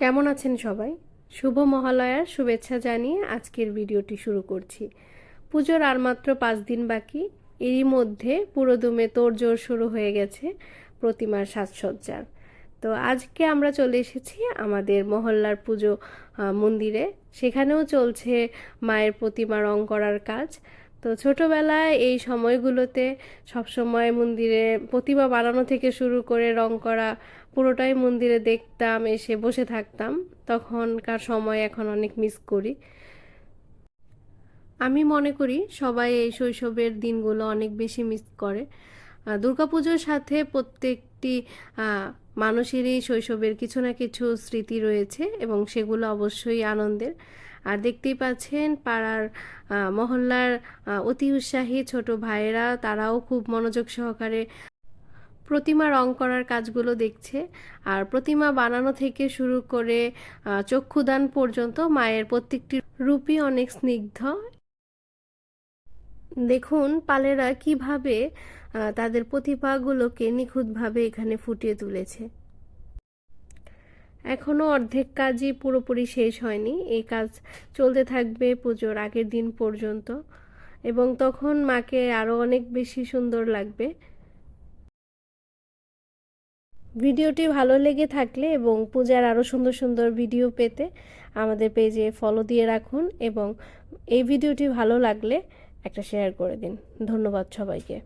কেমন আছেন সবাই? শুভ মহালয়ার শুভেচ্ছা জানিয়ে আজকের ভিডিওটি শুরু করছি। পুজোর আর মাত্র পাঁচ দিন বাকি। এরই মধ্যে পুরোদমে তোড়জোড় শুরু হয়ে গেছে প্রতিমার সাজসজ্জার। তো আজকে আমরা চলে এসেছি আমাদের মহল্লার পুজো মন্দিরে। সেখানেও চলছে মায়ের প্রতিমা রং করার কাজ। তো ছোটোবেলায় এই সময়গুলোতে সবসময় মন্দিরে প্রতিমা বানানো থেকে শুরু করে রং করা পুরোটাই মন্দিরে দেখতাম, এসে বসে থাকতাম। তখনকার সময় এখন অনেক মিস করি। আমি মনে করি সবাই এই শৈশবের দিনগুলো অনেক বেশি মিস করে। দুর্গাপুজোর সাথে প্রত্যেকটি মানুষেরই শৈশবের কিছু না কিছু স্মৃতি রয়েছে এবং সেগুলো অবশ্যই আনন্দের। আর দেখতেই পাচ্ছেন পাড়ার মহল্লার অতি উৎসাহী ছোট ভাইয়েরা, তারাও খুব মনোযোগ সহকারে প্রতিমা রং করার কাজগুলো দেখছে। আর প্রতিমা বানানো থেকে শুরু করে চক্ষুদান পর্যন্ত মায়ের প্রত্যেকটি রূপই অনেক স্নিগ্ধ দেখুন পালেরা কীভাবে তাদের প্রতিভাগুলোকে নিখুঁতভাবে এখানে ফুটিয়ে তুলেছে। এখনও অর্ধেক কাজই পুরোপুরি শেষ হয়নি। এই কাজ চলতে থাকবে পুজোর আগের দিন পর্যন্ত এবং তখন মাকে আরও অনেক বেশি সুন্দর লাগবে। ভিডিওটি ভালো লেগে থাকলে এবং পূজার আরও সুন্দর সুন্দর ভিডিও পেতে আমাদের পেজে ফলো দিয়ে রাখুন এবং এই ভিডিওটি ভালো লাগলে একটা শেয়ার করে দিন। ধন্যবাদ সবাইকে।